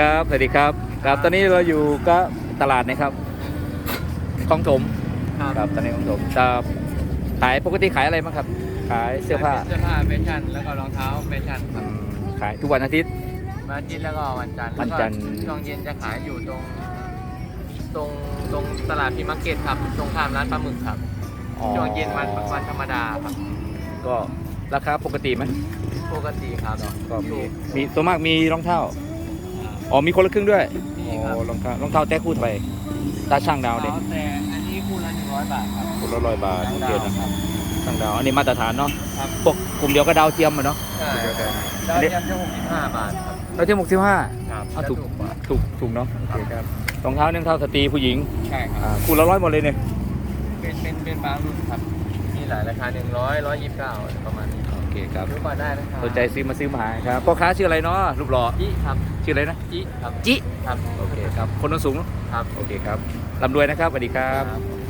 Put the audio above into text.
ครับ สวัสดีครับ ครับ ตอนนี้เราอยู่ก็ตลาดนะครับคลองถมครับ ตอนนี้คลองถมจะขายปกติขายอะไรบ้างครับ ขายเสื้อผ้า เสื้อผ้าแฟชั่น แล้วก็รองเท้าแฟชั่นคอืรับมขายทุกวันอาทิตย์ วันอาทิตย์แล้วก็วันจันทร์วันจันทร์แล้วก็ช่วงเย็นจะขายอยู่ตรง ตรงตรงตลาดพีมาร์เก็ตครับ ตรงข้ามร้านปลาหมึกครับอ๋อช่วงเย็นวันวันธรรมดาครับ ก็ราคาปกติไหมปกติครับก็มีถูกมีตัวมากมีรองเท้า อ๋อมีคนละครึ่งด้วยนี่ครับโอ้รองเท้ารองเท้าแตะคู่ไปตาช่างดาวเด็กแต่อันนี้คู่ละหนึ่งร้อยบาทครับคนละร้อยบาทโอเคดาวนะครับช่างดาวอันนี้มาตรฐานเนาะครับ พวกกลุ่มเดียวก็ดาวเทียมอะเนาะ ใช่เดียวกันดาวเทียมจะหกสิบห้าบาทครับดาวเทียมหกสิบห้า ครับอะจะถูกถูกกว่าถูกถูกเนาะโอเคครับรองเท้าเนื่องเท้าสตรีผู้หญิงใช่ครับ อ่าคู่ละร้อยหมดเลยเนี่ยเป็นเป็นเป็นบางรุ่นครับมี หลายราคาหนึ่งร้อยร้อยยี่สิบเก้าประมาณนี้ครับโอเคครับซื้อมาได้นะครับสนใจซื้อมาซื้อมาหาครับพ่อค้าชื่ออะไรเนาะรูปหล่อจิครับชื่ออะไรนะจิครับจิครับโอเคครับคนโนนสูงเนอะครับโอเคครับร่ำรวยนะครับสวัสดีครับครับ